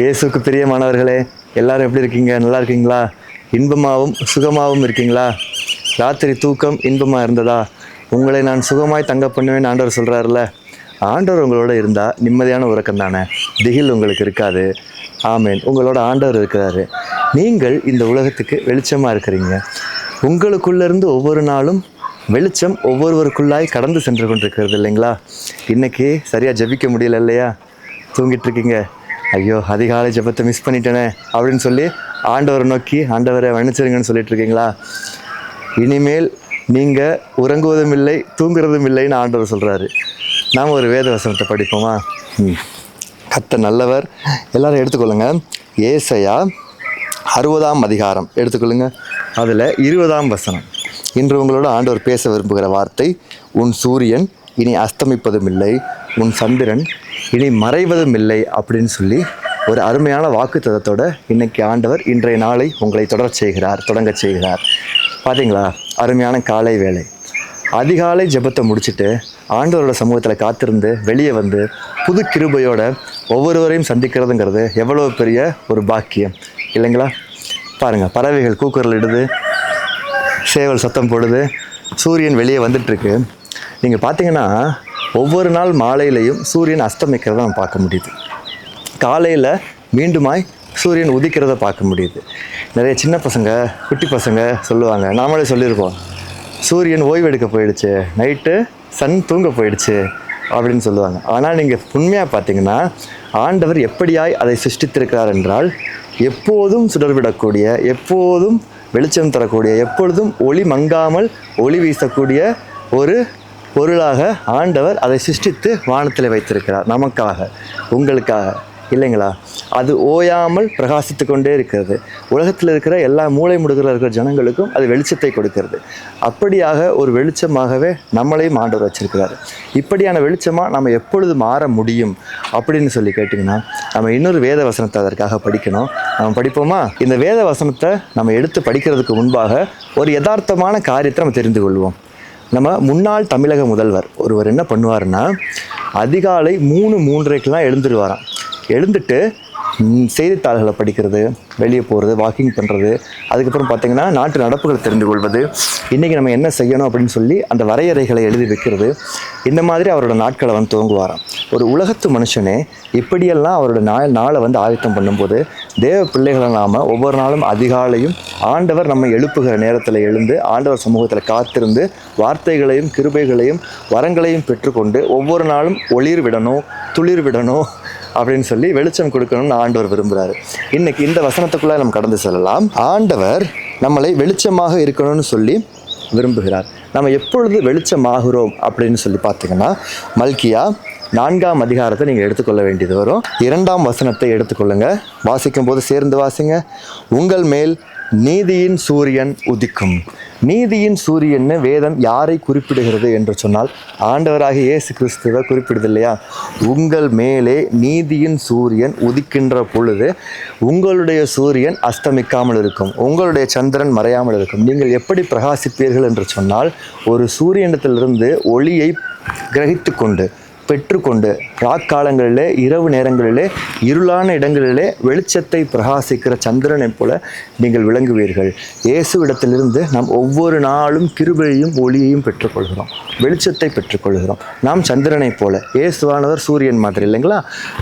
இயேசுக்கு பிரியமானவர்களே எல்லாரும் எப்படி இருக்கீங்க? நல்லா இருக்கீங்களா? இன்பமாகவும் சுகமாகவும் இருக்கீங்களா? ராத்திரி தூக்கம் இன்பமாக இருந்ததா? உங்களை நான் சுகமாய் தங்க பண்ணுவேன் ஆண்டவர் சொல்கிறாருல ஆண்டவர் உங்களோட இருந்தால் நிம்மதியான உறக்கம் தானே? திகில் உங்களுக்கு இருக்காது. ஆமேன். உங்களோட ஆண்டவர் இருக்கிறாரு. நீங்கள் இந்த உலகத்துக்கு வெளிச்சமாக இருக்கிறீங்க. உங்களுக்குள்ளேருந்து ஒவ்வொரு நாளும் வெளிச்சம் ஒவ்வொருவருக்குள்ளாய் கடந்து சென்று கொண்டிருக்கிறது இல்லைங்களா? இன்றைக்கி சரியாக ஜெபிக்க முடியல இல்லையா? தூங்கிட்டு இருக்கீங்க. ஐயோ அதிகாலை ஜெபத்தை மிஸ் பண்ணிட்டேனே அப்படின்னு சொல்லி ஆண்டவரை நோக்கி ஆண்டவரை மன்னிச்சிருங்கன்னு சொல்லிட்டு இருக்கீங்களா? இனிமேல் நீங்கள் உறங்குவதும் இல்லை தூங்குறதும் இல்லைன்னு ஆண்டவர் சொல்கிறாரு நாம் ஒரு வேத வசனத்தை படிப்போமா? ம். கத்த நல்லவர். எல்லாரும் எடுத்துக்கொள்ளுங்க. ஏசையா அறுபதாம் அதிகாரம். எடுத்துக்கொள்ளுங்க. அதில் இருபதாம் வசனம். இன்று உங்களோட ஆண்டவர் பேச விரும்புகிற வார்த்தை உன் சூரியன் இனி அஸ்தமிப்பதும் இல்லை உன் சந்திரன் இனி மறைவதும் இல்லை அப்படின்னு சொல்லி ஒரு அருமையான வாக்குத்தத்தத்தோட இன்னைக்கு ஆண்டவர் இன்றைய நாளை உங்களை தொடர செய்கிறார் தொடங்கச் செய்கிறார். பார்த்தீங்களா அருமையான காலை வேலை அதிகாலை ஜெபத்தை முடிச்சுட்டு ஆண்டவரோட சமூகத்தில் காத்திருந்து வெளியே வந்து புது கிருபையோட ஒவ்வொருவரையும் சந்திக்கிறதுங்கிறது எவ்வளோ பெரிய ஒரு பாக்கியம். இல்லைங்களா? பாருங்கள் பறவைகள் கூக்குரல் இடுது சேவல் சத்தம் போடுது சூரியன் வெளியே வந்துட்டுருக்கு நீங்கள் பார்த்தீங்கன்னா ஒவ்வொரு நாள் மாலையிலையும் சூரியன் அஸ்தமிக்கிறத நம்ம பார்க்க முடியுது. காலையில் மீண்டுமாய் சூரியன் உதிக்கிறத பார்க்க முடியுது. நிறைய சின்ன பசங்க குட்டி பசங்க சொல்லுவாங்க. நாமளே சொல்லியிருப்போம். சூரியன் ஓய்வெடுக்க போயிடுச்சு. நைட்டு சன் தூங்க போயிடுச்சு அப்படின்னு சொல்லுவாங்க. ஆனால் நீங்கள் உண்மையாக பார்த்தீங்கன்னா ஆண்டவர் எப்படியாய் அதை சிருஷ்டித்திருக்கிறார் என்றால் எப்போதும் சுடர்விடக்கூடிய எப்போதும் வெளிச்சம் தரக்கூடிய எப்பொழுதும் ஒளி மங்காமல் ஒளி வீசக்கூடிய ஒரு பொருளாக ஆண்டவர் அதை சிருஷ்டித்து வானத்தில் வைத்திருக்கிறார். நமக்காக உங்களுக்காக. இல்லைங்களா? அது ஓயாமல் பிரகாசித்து கொண்டே இருக்கிறது. உலகத்தில் இருக்கிற எல்லா மூளை முடுகிற இருக்கிற ஜனங்களுக்கும் அது வெளிச்சத்தை கொடுக்கிறது. அப்படியாக ஒரு வெளிச்சமாகவே நம்மளையும் ஆண்டவர் வச்சிருக்கிறார். இப்படியான வெளிச்சமாக நம்ம எப்பொழுது மாற முடியும் அப்படின்னு சொல்லி கேட்டிங்கன்னா நம்ம இன்னொரு வேத வசனத்தை அதற்காக படிக்கணும். நம்ம படிப்போமா? இந்த வேத வசனத்தை நம்ம எடுத்து படிக்கிறதுக்கு முன்பாக ஒரு யதார்த்தமான காரியத்தை நம்ம தெரிந்து கொள்வோம். நம்ம முன்னாள் தமிழக முதல்வர் ஒருவர் என்ன பண்ணுவாருன்னா அதிகாலை மூணு மூன்றரைக்கெலாம் எழுந்துருவாராம். எழுந்துட்டு செய்தித்தாள்களை படிக்கிறது வெளியே போகிறது வாக்கிங் பண்ணுறது அதுக்கப்புறம் பார்த்தீங்கன்னா நாட்டு நடப்புகளை தெரிந்து கொள்வது இன்றைக்கி நம்ம என்ன செய்யணும் அப்படின்னு சொல்லி அந்த வரையறைகளை எழுதி வைக்கிறது இந்த மாதிரி அவரோட நாட்களை வந்து துவங்குவாராம். ஒரு உலகத்து மனுஷனே இப்படியெல்லாம் அவரோட நாள் நாளை வந்து ஆயத்தம் பண்ணும்போது தேவ பிள்ளைகளை நாம் ஒவ்வொரு நாளும் அதிகாலையும் ஆண்டவர் நம்ம எழுப்புகிற நேரத்தில் எழுந்து ஆண்டவர் சமூகத்தில் காத்திருந்து வார்த்தைகளையும் கிருபைகளையும் வரங்களையும் பெற்றுக்கொண்டு ஒவ்வொரு நாளும் ஒளிர் விடணும் துளிர் விடணும் அப்படின்னு சொல்லி வெளிச்சம் கொடுக்கணும்னு ஆண்டவர் விரும்புகிறாரு இன்னைக்கு இந்த வசனத்துக்குள்ளே நம்ம கடந்து செல்லலாம். ஆண்டவர் நம்மளை வெளிச்சமாக இருக்கணும்னு சொல்லி விரும்புகிறார். நம்ம எப்பொழுது வெளிச்சமாகிறோம் அப்படின்னு சொல்லி பார்த்தீங்கன்னா மல்கியா நான்காம் அதிகாரத்தை நீங்கள் எடுத்துக்கொள்ள வேண்டியது வரும். இரண்டாம் வசனத்தை எடுத்துக்கொள்ளுங்க. வாசிக்கும் போது சேர்ந்து வாசிங்க. உங்கள் மேல் நீதியின் சூரியன் உதிக்கும். நீதியின் சூரியன்னு வேதம் யாரை குறிப்பிடுகிறது என்று சொன்னால் ஆண்டவராக இயேசு கிறிஸ்துவை குறிப்பிடுது இல்லையா? உங்கள் மேலே நீதியின் சூரியன் உதிக்கின்ற பொழுது உங்களுடைய சூரியன் அஸ்தமிக்காமல் இருக்கும் உங்களுடைய சந்திரன் மறையாமல் இருக்கும். நீங்கள் எப்படி பிரகாசிப்பீர்கள் என்று சொன்னால் ஒரு சூரியனிடத்திலிருந்து ஒளியை கிரகித்து கொண்டு பெற்றுக்கொண்டு ராக்காலங்களிலே இரவு நேரங்களிலே இருளான இடங்களிலே வெளிச்சத்தை பிரகாசிக்கிற சந்திரனைப் போல நீங்கள் விளங்குவீர்கள். இயேசுவிடத்திலிருந்து நாம் ஒவ்வொரு நாளும் கிருபையையும் ஒளியையும் பெற்றுக்கொள்கிறோம். வெளிச்சத்தை பெற்றுக்கொள்கிறோம். நாம் சந்திரனைப் போல. இயேசுவானவர் சூரியன் மாதிரி இல்லைங்களா?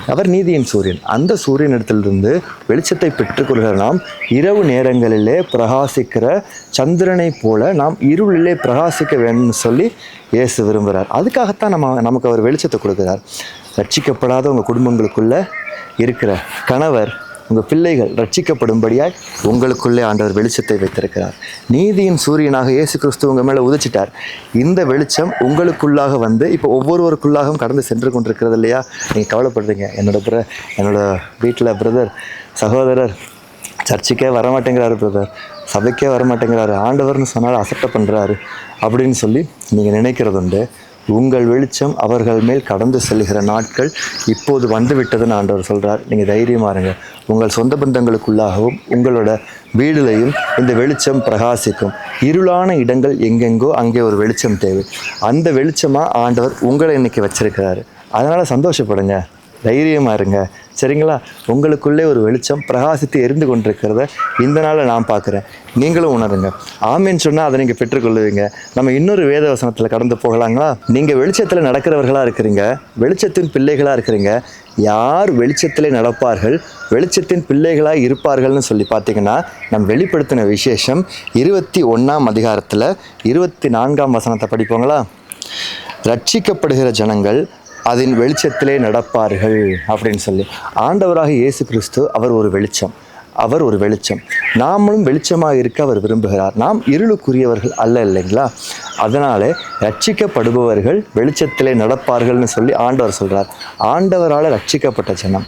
அவர் நீதியின் சூரியன். அந்த சூரியன் இடத்திலிருந்து வெளிச்சத்தை பெற்றுக்கொள்கிற நாம் இரவு நேரங்களிலே பிரகாசிக்கிற சந்திரனைப் போல நாம் இருளிலே பிரகாசிக்க வேணும்னு சொல்லி இயேசு விரும்புகிறார். அதுக்காகத்தான் நம்ம நமக்கு அவர் வெளிச்சத்தை கொடுக்குறார். ரட்சிக்கப்படாத உங்கள் குடும்பங்களுக்குள்ள இருக்கிற கணவர் உங்கள் பிள்ளைகள் ரட்சிக்கப்படும்படியாய் உங்களுக்குள்ளே ஆண்டவர் வெளிச்சத்தை வைத்திருக்கிறார். நீதியின் சூரியனாக இயேசு கிறிஸ்து உங்கள் மேலே உதிச்சிட்டார். இந்த வெளிச்சம் உங்களுக்குள்ளாக வந்து இப்போ ஒவ்வொருவருக்குள்ளாகவும் கடந்து சென்று கொண்டிருக்கிறது இல்லையா? நீங்கள் கவலைப்படுறீங்க. என்னோட பிற என்னோட வீட்டில் பிரதர் சகோதரர் சர்ச்சுக்கே வரமாட்டேங்கிறாரு பிரதர் சபைக்கே வரமாட்டேங்கிறாரு. ஆண்டவர்னு சொன்னால் அசட்டை பண்ணுறாரு அப்படின்னு சொல்லி நீங்கள் நினைக்கிறது உண்டு உங்கள் வெளிச்சம் அவர்கள் மேல் கடந்து செல்கிற நாட்கள் இப்போது வந்துவிட்டதுன்னு ஆண்டவர் சொல்கிறார் நீங்கள் தைரியமா இருங்க. உங்கள் சொந்த பந்தங்களுக்குள்ளாகவும் உங்களோட வீடுலையும் இந்த வெளிச்சம் பிரகாசிக்கும். இருளான இடங்கள் எங்கெங்கோ அங்கே ஒரு வெளிச்சம் தேவை. அந்த வெளிச்சமாக ஆண்டவர் உங்களை இன்னைக்கு வச்சிருக்கிறாரு. அதனால் சந்தோஷப்படுங்க. தைரியமாக இருங்க. சரிங்களா? உங்களுக்குள்ளே ஒரு வெளிச்சம் பிரகாசித்து எரிந்து கொண்டிருக்கிறத இந்த நாளில் நான் பார்க்குறேன். நீங்களும் உணருங்க. ஆமின்னு சொன்னால் அதை நீங்கள் பெற்றுக்கொள்ளுவீங்க. நம்ம இன்னொரு வேத வசனத்தில் கடந்து போகலாங்களா? நீங்கள் வெளிச்சத்தில் நடக்கிறவர்களாக இருக்கிறீங்க. வெளிச்சத்தின் பிள்ளைகளாக இருக்கிறீங்க. யார் வெளிச்சத்திலே நடப்பார்கள்? வெளிச்சத்தின் பிள்ளைகளாக இருப்பார்கள்னு சொல்லி பார்த்தீங்கன்னா நம் வெளிப்படுத்தின விசேஷம் இருபத்தி ஒன்றாம் அதிகாரத்தில் இருபத்தி நான்காம் வசனத்தை படிப்போங்களா? ரட்சிக்கப்படுகிற ஜனங்கள் அதன் வெளிச்சத்திலே நடப்பார்கள் அப்படின்னு சொல்லி. ஆண்டவராக இயேசு கிறிஸ்து அவர் ஒரு வெளிச்சம். அவர் ஒரு வெளிச்சம். நாமளும் வெளிச்சமாக இருக்க அவர் விரும்புகிறார். நாம் இருளுக்குரியவர்கள் அல்ல இல்லைங்களா? அதனாலே ரட்சிக்கப்படுபவர்கள் வெளிச்சத்திலே நடப்பார்கள்னு சொல்லி ஆண்டவர் சொல்கிறார் ஆண்டவரால் ரட்சிக்கப்பட்ட ஜனம்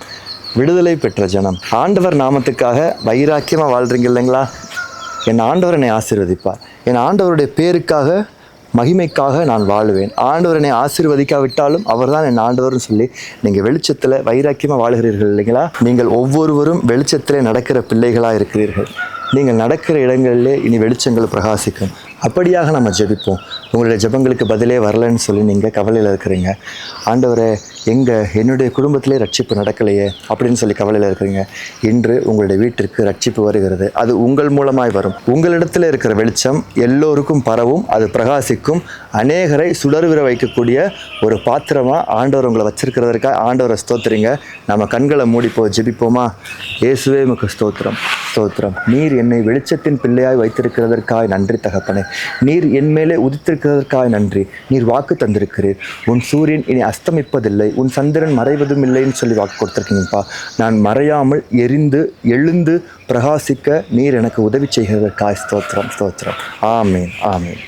விடுதலை பெற்ற ஜனம். ஆண்டவர் நாமத்துக்காக வைராக்கியமாக வாழ்கிறீங்க இல்லைங்களா? என் ஆண்டவர் என்னை ஆசீர்வதிப்பார். என் ஆண்டவருடைய பேருக்காக மகிமைக்காக நான் வாழுவேன். ஆண்டவர் என்னை ஆசீர்வதிக்காவிட்டாலும் அவர்தான் என் ஆண்டவர்னு சொல்லி நீங்கள் வெளிச்சத்தில் வைராக்கியமாக வாழுகிறீர்கள் இல்லைங்களா? நீங்கள் ஒவ்வொருவரும் வெளிச்சத்திலே நடக்கிற பிள்ளைகளாக இருக்கிறீர்கள். நீங்கள் நடக்கிற இடங்களிலே இனி வெளிச்சங்கள் பிரகாசிக்கும். அப்படியாக நம்ம ஜெபிப்போம். உங்களுடைய ஜெபங்களுக்கு பதிலே வரலன்னு சொல்லி நீங்கள் கவலையில் இருக்கிறீங்க. ஆண்டவரை எங்கள் என்னுடைய குடும்பத்திலே ரட்சிப்பு நடக்கலையே அப்படின்னு சொல்லி கவலையில் இருக்கிறீங்க. இன்று உங்களுடைய வீட்டிற்கு ரட்சிப்பு வருகிறது. அது உங்கள் மூலமாய் வரும். உங்களிடத்தில் இருக்கிற வெளிச்சம் எல்லோருக்கும் பரவும் அது பிரகாசிக்கும். அநேகரை சுடர்விர வைக்கக்கூடிய ஒரு பாத்திரமாக ஆண்டவர் உங்களை வச்சிருக்கிறதற்காக ஆண்டவரை ஸ்தோத்திரிங்க. நம்ம கண்களை மூடிப்போ ஜெபிப்போமா? இயேசுவே முக ஸ்தோத்திரம். ஸ்தோத்திரம். நீர் என்னை வெளிச்சத்தின் பிள்ளையாய் வைத்திருக்கிறதற்காய் நன்றி தகப்பனே. நீர் என் மேலே உதித்திருக்கிறதற்காய் நன்றி. நீர் வாக்கு தந்திருக்கிறீர். உன் சூரியன் இனி அஸ்தமிப்பதில்லை. உன் சந்திரன் மறைவதும் இல்லைன்னு சொல்லி வாக்கு கொடுத்துருக்கீங்கப்பா. நான் மறையாமல் எரிந்து எழுந்து பிரகாசிக்க நீர் எனக்கு உதவி செய்கிறதற்காய் ஸ்தோத்திரம் ஸ்தோத்திரம். ஆமீன் ஆமீன்.